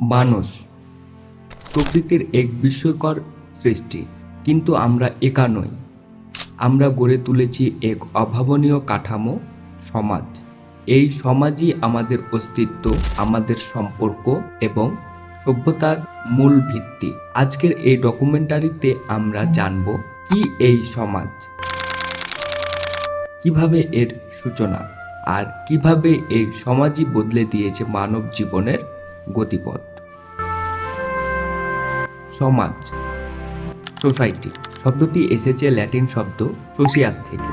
মানুষ। প্রকৃতির এক বিস্ময়কর সৃষ্টি। কিন্তু আমরা একা নই। আমরা গড়ে তুলেছি এক অভাবনীয় কাঠামো, সমাজ। এই সমাজই আমাদের অস্তিত্ব, আমাদের সম্পর্ক এবং সভ্যতার মূল ভিত্তি। আজকের এই ডকুমেন্টারিতে আমরা জানব কি এই সমাজ। কীভাবে এর সূচনা আর কীভাবে এই সমাজই বদলে দিয়েছে মানব জীবনের গতিপথ। সমাজ। সোসাইটি। শব্দটি এসেছে ল্যাটিন শব্দ সোসিয়াস থেকে,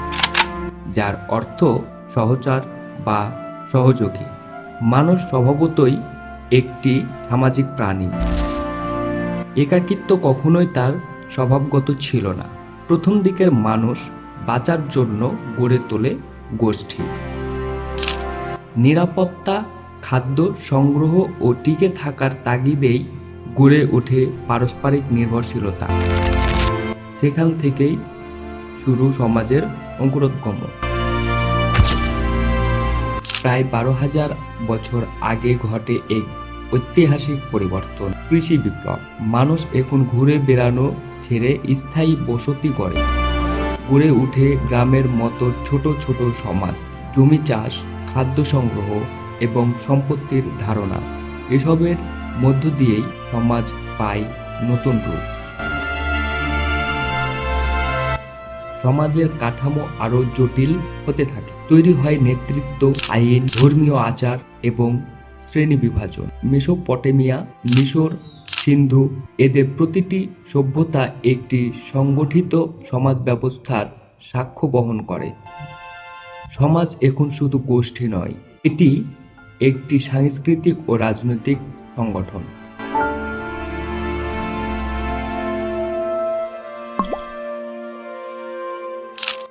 যার অর্থ সহচার বা সহযোগী। মানুষ স্বভাবতই একটি সামাজিক প্রাণী। একাকিত্ব কখনোই তার স্বভাবগত ছিল না। প্রথম দিকের মানুষ বাঁচার জন্য গড়ে তোলে গোষ্ঠী। নিরাপত্তা খাদ্য সংগ্রহ ও টিকে থাকার তাগিদেই গড়ে ওঠে পারস্পরিক নির্ভরশীলতা। সেখান থেকেই শুরু সমাজের অঙ্কুরোদ্গম। প্রায় বারো হাজার বছর আগে ঘটে এক ঐতিহাসিক পরিবর্তন। কৃষি বিপ্লব। মানুষ এখন ঘুরে বেড়ানো ছেড়ে স্থায়ী বসতি করে গড়ে উঠে গ্রামের মতো ছোট ছোট সমাজ। জমি চাষ, খাদ্য সংগ্রহ এবং সম্পত্তির ধারণা। এসবের মধ্য দিয়েই সমাজ পায় নতুন রূপ। সমাজের কাঠামো আরও জটিল হতে থাকে। তৈরি হয় নেতৃত্ব, আইন, ধর্মীয় আচার এবং শ্রেণি বিভাজন। মেসোপটেমিয়া, মিশর, সিন্ধু এদের প্রতিটি সভ্যতা একটি সংগঠিত সমাজ ব্যবস্থার সাক্ষ্য বহন করে। সমাজ এখন শুধু গোষ্ঠী নয়, এটি একটি সাংস্কৃতিক ও রাজনৈতিক সংগঠন।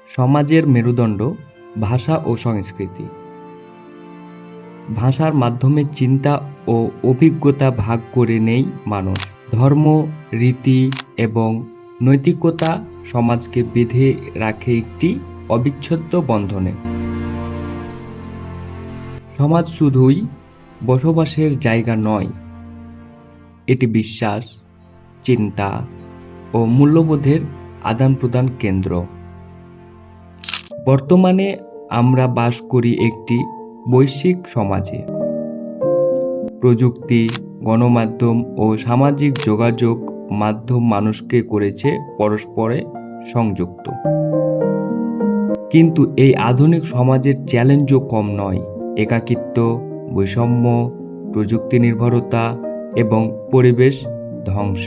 সমাজের মেরুদণ্ড, ভাষা ও সংস্কৃতি। ভাষার মাধ্যমে চিন্তা ও অভিজ্ঞতা ভাগ করে নেই মানুষ। ধর্ম, রীতি এবং নৈতিকতা সমাজকে বেঁধে রাখে একটি অবিচ্ছেদ্য বন্ধনে। সমাজ শুধুই বসবাসের জায়গা নয়, এটি বিশ্বাস, চিন্তা ও মূল্যবোধের আদান প্রদান কেন্দ্র। বর্তমানে আমরা বাস করি একটি বৈশ্বিক সমাজে। প্রযুক্তি, গণমাধ্যম ও সামাজিক যোগাযোগ মাধ্যম মানুষকে করেছে পরস্পরে সংযুক্ত। কিন্তু এই আধুনিক সমাজের চ্যালেঞ্জও কম নয়। একাকিত্ব, বৈষম্য প্রযুক্তি নির্ভরতা এবং পরিবেশ ধ্বংস।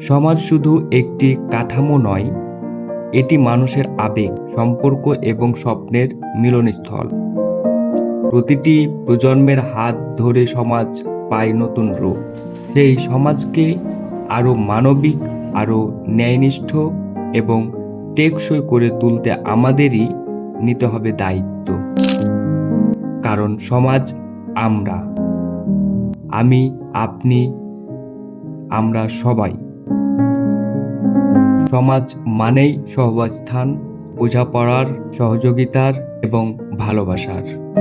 সমাজ শুধু একটি কাঠামো নয়, এটি মানুষের আবেগ, সম্পর্ক এবং স্বপ্নের মিলনস্থল। প্রতিটি প্রজন্মের হাত ধরে সমাজ পায় নতুন রূপ। সেই সমাজকে আরও মানবিক, আরও ন্যায়নিষ্ঠ এবং টেকসই করে তুলতে আমাদেরই নিতে হবে দায়িত্ব। কারণ সমাজ আমরা। আমি, আপনি, আমরা সবাই। সমাজ মানেই সহবাস্থান, বোঝাপড়ার, সহযোগিতার এবং ভালোবাসার।